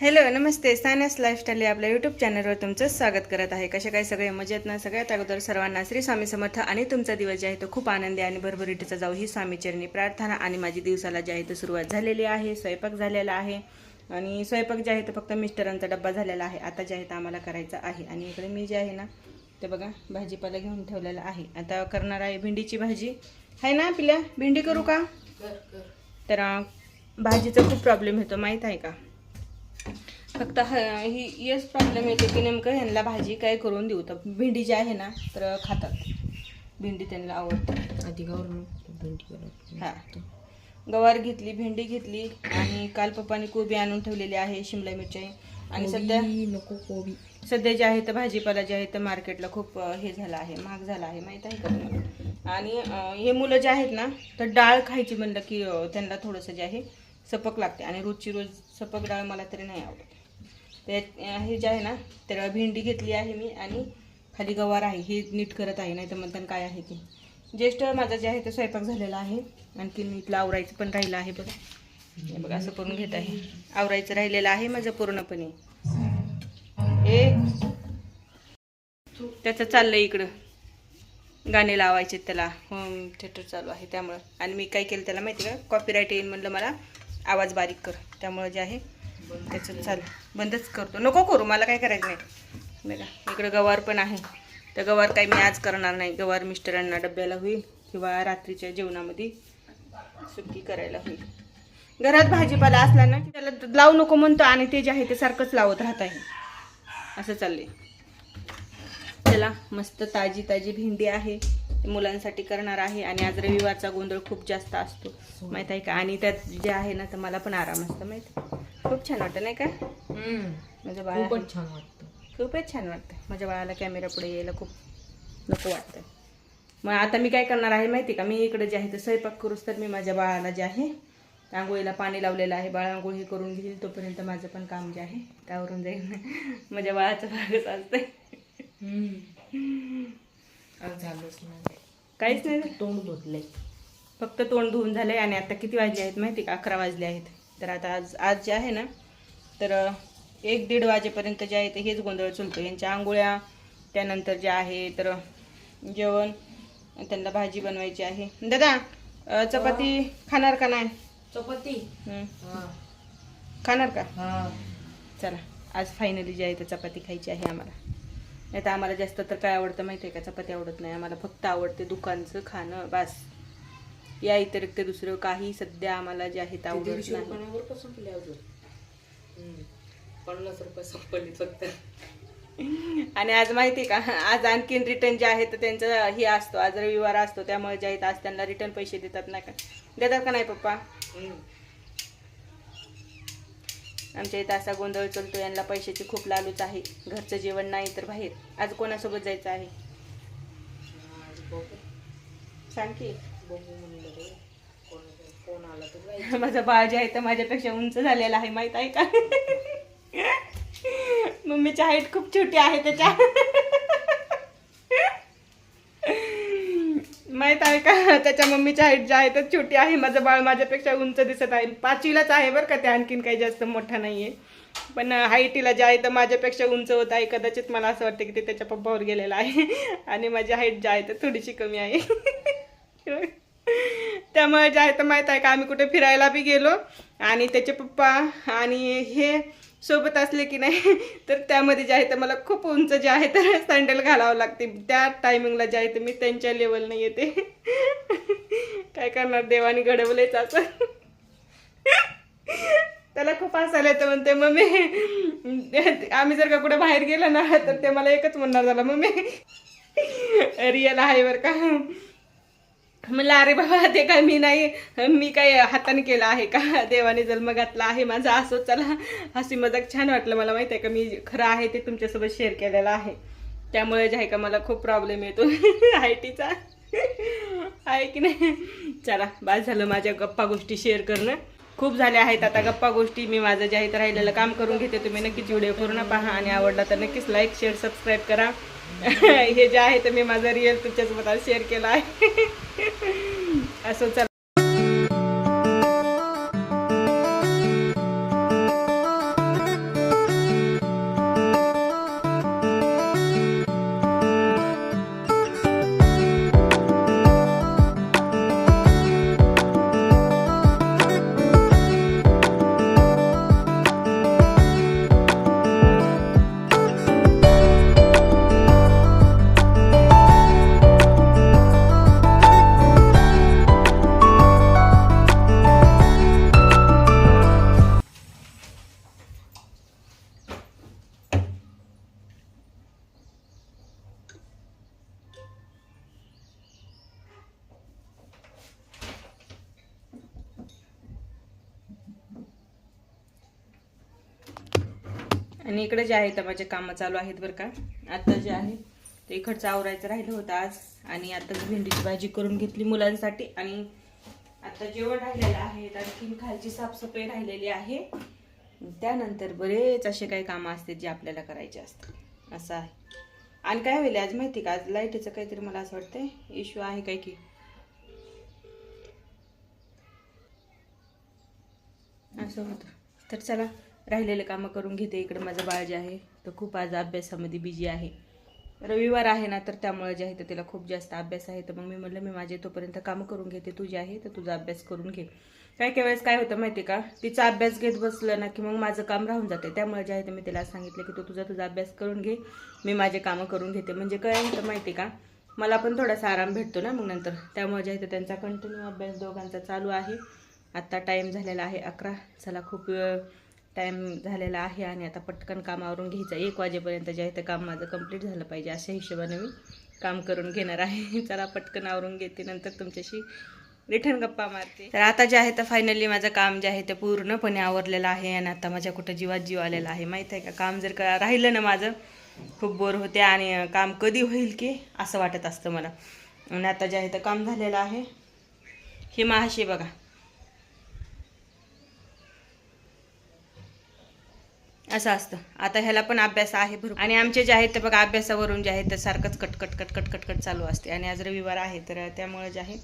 Hello नमस्ते. Sinus lifestyle या आपल्या यूट्यूब चॅनलवर तुमचं स्वागत करत आहे. कशा काय सगळे? मजेत ना? सगळ्यात अगोदर सर्वांना श्री स्वामी समर्थ आणि तुमचा दिवस जे आहे तो खूप आनंदी आणि भरभरीटीचा जाऊ ही स्वामीचरणी प्रार्थना आणि माझी दिवसाला जे आहे तो सुरुवात झालेली आहे. स्वयंपाक झालेला आहे. आणि स्वयंपाक जे आहे तो फक्त मिस्टरांचा डब्बा झालेला आहे. आता जे आहे तो आम्हाला करायचा आहे. आणि इकडे मी जे आहे ना ते बघा भाजीपाला घेऊन ठेवलेला आहे. आता करणार आहे भेंडीची भाजी. आहे ना पिल्या? भेंडी करू का? तर भाजीचा खूप प्रॉब्लेम येतो. माहीत आहे का? फक्त ह ही येस प्रॉब्लेम येते की नेमकं ह्यांना भाजी काय करून देऊ? तर भेंडी जी आहे ना तर खातात. भेंडी त्यांना आवडते. आधी गावरून भेंडी हा. गवार घेतली भेंडी घेतली आणि काल पप्पाने कोबी आणून ठेवलेली आहे शिमला मिरची. आणि सध्या नको कोबी. सध्या जे आहे तर भाजीपाला जे आहे तर मार्केटला खूप हे झालं आहे महाग झाला आहे माहीत आहे का तुम्हाला? आणि हे मुलं जे आहेत ना तर डाळ खायची म्हणलं की त्यांना थोडंसं जे आहे सपक लागते. आणि रोजची रोज सपक डाळ मला तरी नाही आवडत. ते हे जे आहे ना तर भेंडी घेतली आहे मी आणि खाली गवार आहे हे नीट करत आहे नाही तर म्हणतात काय आहे ते. ज्येष्ठ माझा जे आहे ते स्वयंपाक झालेला आहे आणखी नीटला आवरायचं पण राहिलं आहे बघा. हे बघा असं करून घेत आहे. आवरायचं राहिलेलं आहे माझं पूर्णपणे. हे. त्याचं चाललं इकडं. गाणे लावायचे त्याला. होम थिएटर चालू आहे त्यामुळं. आणि मी काय केलं त्याला माहिती का? कॉपीराईट येईल म्हणलं मला. आवाज बारीक कर. त्यामुळं जे आहे त्याचं चाल बंदच करतो. नको करू मला काय करायचं नाही. बघा इकडं गवार पण आहे. तर गवार काही मी आज करणार नाही. गवार मिस्टरांना डब्याला होईल किंवा रात्रीच्या जेवणामध्ये सुकी करायला होईल. घरात भाजीपाला असला ना की त्याला लावू नको म्हणतो आणि ते जे आहे ते सारखंच लावत राहत आहे. असं चाललंय. त्याला मस्त ताजी ताजी भेंडी आहे. मुलांसाठी करणार आहे आणि आज रविवारचा गोंधळ खूप जास्त असतो. माहीत आहे का? आणि त्यात जे आहे ना तर मला पण आराम असतो माहीत खूप छान वाटतं नाही का? माझ्या बाळा खूपच छान वाटतं. खूपच छान वाटतं. माझ्या बाळाला कॅमेरा पुढे यायला खूप नको वाटतं. मग आता मी काय करणार आहे माहिती का? मी इकडे जे आहे ते स्वयंपाक करूच तर मी माझ्या बाळाला जे आहे आंघोळीला पाणी लावलेलं आहे. बाळ आंघोळ हे करून घेईल तोपर्यंत माझं पण काम जे आहे त्यावरून जाईल. माझ्या बाळाचं भागच नाही. काहीच नाही. तोंड धुतलंय. फक्त तोंड धुवून झालंय आणि आता किती वाजले आहेत माहिती का? अकरा वाजले आहेत. तर आता आज आज जे आहे ना तर एक दीड वाजेपर्यंत जे आहे ते हेच गोंधळ चलतो. यांच्या आंघोळ्या त्यानंतर जे आहे तर जेवण त्यांना भाजी बनवायची आहे. दादा चपाती खाणार का नाही? चपाती? खाणार का? हा. चला आज फायनली जे आहे ते चपाती खायची आहे आम्हाला. नाही तर आम्हाला जास्त तर काय आवडतं माहिती आहे का? चपाती आवडत नाही. आम्हाला फक्त आवडते दुकानचं खाणं बास. या व्यतिरिक्त दुसरं काही सध्या आम्हाला जे आहे ते आवडत दीडशे नाही. रुपयावर का संपले अजून? हम्म. पन्नास रुपये संपली फक्त. आणि आज माहिती आहे का? आज आणखीन रिटर्न जे आहे तर त्यांचा हे असतो. आज रविवार असतो त्यामुळे जे आहेत आज त्यांना रिटर्न पैसे देतात नाही का? देतात का नाही पप्पा. आमच्या इथं असा गोंधळ चालतो यांना पैशाची खूप लालूच आहे. घरचं जेवण नाही तर बाहेर. आज कोणासोबत जायचं आहे? सांग की. बघू म्हणलं आला तर माझं बाळ जे आहे तर माझ्यापेक्षा उंच झालेलं आहे माहीत आहे का? मम्मीची हाईट खूप छोटी आहे त्याच्या. माहीत आहे का? त्याच्या मम्मीची हाईट जी आहे तर छोटी आहे. माझं बाळ माझ्यापेक्षा उंच दिसत आहे. पाचवीलाच आहे बरं का ते आणखीन काही जास्त मोठा नाहीये. पण हाईटीला जे आहे तर माझ्यापेक्षा उंच होत आहे. कदाचित मला असं वाटतं की ते त्याच्या पप्पावर गेलेलं आहे. आणि माझी हाईट जी आहे तर थोडीशी कमी आहे. त्यामुळे जे आहे तर माहीत आहे का आम्ही कुठे फिरायला बी गेलो आणि त्याचे पप्पा आणि हे सोबत असले की नाही तर त्यामध्ये जे आहे तर मला खूप उंच जे आहे तर सँडल घालावं लागते. त्या टायमिंगला जे आहे तर मी त्यांच्या लेवलने येते. काय करणार देवाने घडवलेच असं. त्याला खूप हसायला येतं म्हणते मम्मी आम्ही जर का कुठे बाहेर गेलो ना तर ते मला एकच म्हणणार झालं मम्मी रिअल आहे बरं का. म्हणलं अरे बाबा ते काय मी नाही मी काय हाताने केलं आहे का? देवाने जन्म घातला आहे माझा असं चला. हसी मजाक छान वाटलं मला माहिती आहे का? मी खरं आहे ते तुमच्यासोबत शेअर केलेलं आहे. त्यामुळे जे आहे का मला खूप प्रॉब्लेम येतो. आय टीचा आहे की नाही? चला बास झालं माझ्या गप्पा गोष्टी शेअर करणं. खूप झाल्या आहेत आता गप्पा गोष्टी. मी माझं जे आहे तर राहिलेलं काम करून घेते. तुम्ही नक्कीच व्हिडिओ पूर्ण पहा आणि आवडला तर नक्कीच लाईक शेअर सबस्क्राईब करा. हे जे आहे ते मी माझं रिअल तुमच्यासोबत आज शेअर केलं आहे. असं चला आणि इकडे जे आहे तर माझे कामं चालू आहेत बरं का. आता जे आहे ते इकडचं आवरायचं राहिलं होतं आज. आणि आता भेंडीची भाजी करून घेतली मुलांसाठी. आणि आता जेवण राहिलेलं आहे आणखीन खालची साफसफाई राहिलेली आहे. त्यानंतर बरेच असे काही कामं असतात जे आपल्याला करायचे असतात. असं आहे. आणि काय होईल आज माहिती का? आज लाईटीचं काहीतरी मला असं वाटतंय. इश्यू आहे काय की? असं होतं. तर चला राहिलेले कामं करून घेते. इकडे माझं बाळ जे आहे तर खूप आज अभ्यासामध्ये बिझी आहे. रविवार आहे ना तर त्यामुळे जे आहे तर तिला खूप जास्त अभ्यास आहे. तर मग मी म्हटलं मी माझे तोपर्यंत कामं करून घेते. तुझे आहे तर तुझा अभ्यास करून घे. काय काही वेळेस काय होतं माहिती का तिचा अभ्यास घेत बसलं ना की मग माझं काम राहून जाते. त्यामुळे जे आहे तर मी तिला सांगितलं की तू तुझा तुझा अभ्यास करून घे. मी माझे कामं करून घेते. म्हणजे काय होतं माहिती का मला पण थोडासा आराम भेटतो ना मग नंतर. त्यामुळे जे आहे तर त्यांचा कंटिन्यू अभ्यास दोघांचा चालू आहे. आत्ता टाईम झालेला आहे अकरा. चला खूप टाईम झालेला आहे आणि आता पटकन कामावरून घ्यायचं. एक वाजेपर्यंत जे आहे ते काम माझं कंप्लीट झालं पाहिजे. अशा हिशोबाने मी काम करून घेणार आहे. चला पटकन आवरून घेते. नंतर तुमच्याशी रिटर्न गप्पा मारते. तर आता जे आहे तर फायनली माझं काम जे आहे ते पूर्णपणे आवरलेलं आहे आणि आता माझ्या कुठं जीवात जीव आलेला आहे. माहीत आहे का? काम जर का राहिलं ना माझं खूप बोर होते आणि काम कधी होईल की असं वाटत असतं मला. आणि आता जे आहे तर काम झालेलं आहे. हे महाशे बघा. असं असतं. आता ह्याला पण अभ्यास आहे भरपूर. आणि आमचे जे आहेत ते बघा अभ्यासावरून जे आहे ते सारखंच कटकट कटकट कटकट चालू असते. आणि आज रविवार आहे तर त्यामुळे जे आहे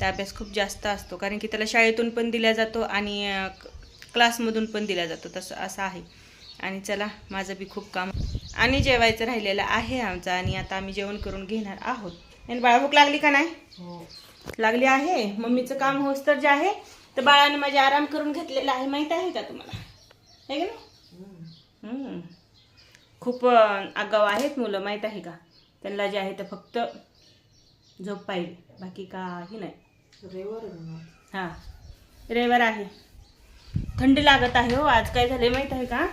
ते अभ्यास खूप जास्त असतो. कारण की त्याला शाळेतून पण दिला जातो आणि क्लासमधून पण दिला जातो. तसं असं आहे. आणि चला माझं बी खूप काम. आणि जेवायचं राहिलेलं आहे आमचं आणि आता आम्ही जेवण करून घेणार आहोत. आणि बाळा भूक लागली का नाही? हो. लागली आहे? मम्मीचं काम होस तर जे आहे तर बाळाने माझे आराम करून घेतलेला आहे. माहीत आहे का तुम्हाला? का ना. खूप अं, आगाऊ आहेत मुलं माहीत आहे का? त्यांना जे आहे ते फक्त झोप पाहिजे बाकी काही नाही. रविवार ना. हां. रविवार आहे. थंडी लागत आहे हो आज काय झाले माहीत आहे का?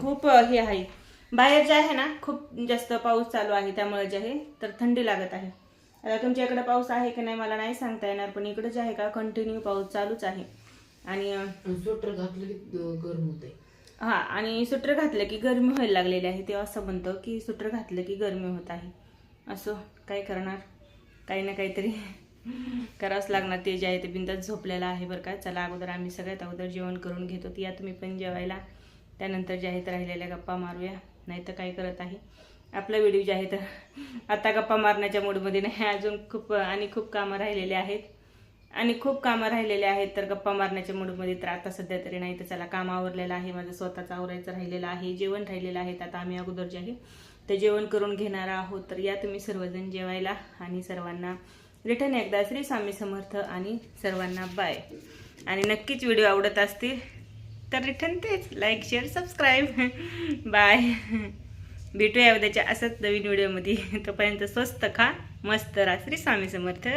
खूप हे आहे. बाहेर जे आहे ना खूप जास्त पाऊस चालू आहे त्यामुळे जे आहे तर थंडी लागत आहे. आता तुमच्या इकडे पाऊस आहे की नाही मला नाही सांगता येणार पण इकडे जे आहे का कंटिन्यू पाऊस चालूच आहे. आणि स्वेटर घातलं की ग- गरम होते हा आणि सुटर घातलं की गरमी व्हायला लागलेली आहे. तेव्हा असं म्हणतं की सुटर घातलं की गरमी होत आहे. असं काय करणार? काही ना काहीतरी करावंच लागणार. ते जे आहे ते बिंदात झोपलेलं आहे बरं का. चला अगोदर आम्ही सगळ्यात अगोदर जेवण करून घेतो. या तुम्ही पण जेवायला. त्यानंतर जे आहे राहिलेल्या गप्पा मारूया. नाही तर काय करत आहे? आपला व्हिडिओ जे आहे तर आता गप्पा मारण्याच्या मूडमध्ये नाही. अजून खूप आणि खूप कामं राहिलेले आहेत. आणि खूप कामं राहिलेले आहेत तर गप्पा मारण्याच्या मूडमध्ये तर आता सध्या तरी नाही तर चला काम आवरलेलं आहे माझं स्वतःचं आवरायचं राहिलेलं आहे जेवण राहिलेलं आहे आता आम्ही अगोदर जे आहे ते जेवण करून घेणार आहोत. तर या तुम्ही सर्वजण जेवायला आणि सर्वांना रिटर्न एकदा श्री स्वामी समर्थ आणि सर्वांना बाय आणि नक्कीच व्हिडिओ आवडत असतील तर रिटर्न तेच लाईक शेअर सबस्क्राईब बाय भेटूया उद्याच्या असंच नवीन व्हिडिओमध्ये. तोपर्यंत स्वस्त खा मस्त राहा श्री स्वामी समर्थ.